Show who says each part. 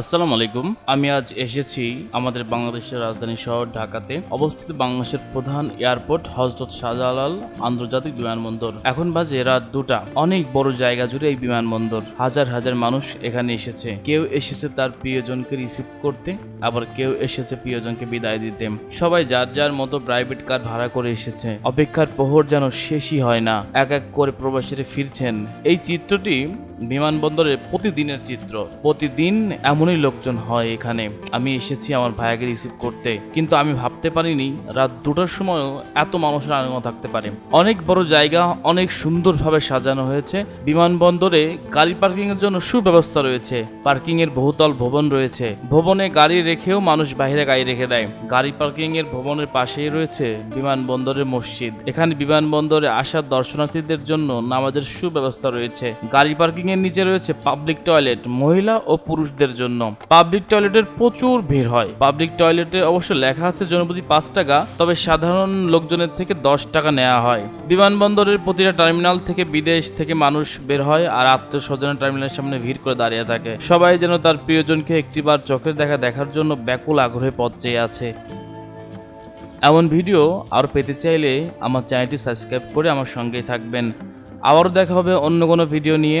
Speaker 1: আসসালামু আলাইকুম। আমি আজ এসেছি আমাদের বাংলাদেশের রাজধানী শহর ঢাকাতে। অবস্থিত বাংলাদেশের প্রধান এয়ারপোর্ট হজরত শাহজালাল আন্তর্জাতিক বিমানবন্দর। এখন বাজে রাত দুটা। অনেক বড় জায়গা জুড়ে এই বিমানবন্দর। হাজার হাজার মানুষ এখানে এসেছে। কেউ এসেছে তার প্রিয়জনকে রিসিভ করতে, আবার কেউ এসেছে প্রিয়জনকে বিদায় দিতে। সবাই যার যার মতো প্রাইভেট কার ভাড়া করে এসেছে। অপেক্ষার প্রহর যেন শেষই হয় না। এক এক করে প্রবাসীরা ফিরছেন। এই চিত্রটি বিমানবন্দরের প্রতিদিনের চিত্র। প্রতিদিন এমনই লোকজন হয় এখানে। আমি এসেছি আমার ভাইয়াকে রিসিভ করতে। কিন্তু আমি ভাবতে পারিনি রাত দুটার সময়ও এত মানুষের আনন্দ থাকতে পারে। অনেক বড় জায়গা, অনেক সুন্দরভাবে সাজানো হয়েছে। বিমানবন্দরে গাড়ি পার্কিং এর জন্য সুব্যবস্থা রয়েছে। পার্কিং এর বহুতল ভবন রয়েছে। ভবনে গাড়ি রেখেও মানুষ বাইরে গাড়ি রেখে দেয়। গাড়ি পার্কিং এর ভবনের পাশেই রয়েছে বিমানবন্দরের মসজিদ। এখানে বিমানবন্দরে আসা দর্শনার্থীদের জন্য নামাজের সুব্যবস্থা রয়েছে। গাড়ি পার্কিং এর নিচে রয়েছে পাবলিক টয়লেট মহিলা ও পুরুষদের জন্য। পাবলিক টয়লেটের প্রচুর ভিড় হয়। পাবলিক টয়লেটে অবশ্য লেখা আছে জনপ্রতি পাঁচ টাকা, তবে সাধারণ লোকজনের থেকে দশ টাকা নেওয়া হয়। বিমানবন্দরের প্রতিটা টার্মিনাল থেকে বিদেশ থেকে মানুষ বের হয় আর আত্মীয় টার্মিনালের সামনে ভিড় করে দাঁড়িয়ে থাকে। সবাই যেন তার প্রিয়জনকে একটিবার চোখের দেখা দেখার জন্য ব্যাকুল আগ্রহে পথ চেয়ে আছে। এমন ভিডিও আর পেতে চাইলে আমার চ্যানেলটি সাবস্ক্রাইব করে আমার সঙ্গেই থাকবেন। আবারও দেখা হবে অন্য কোনো ভিডিও নিয়ে।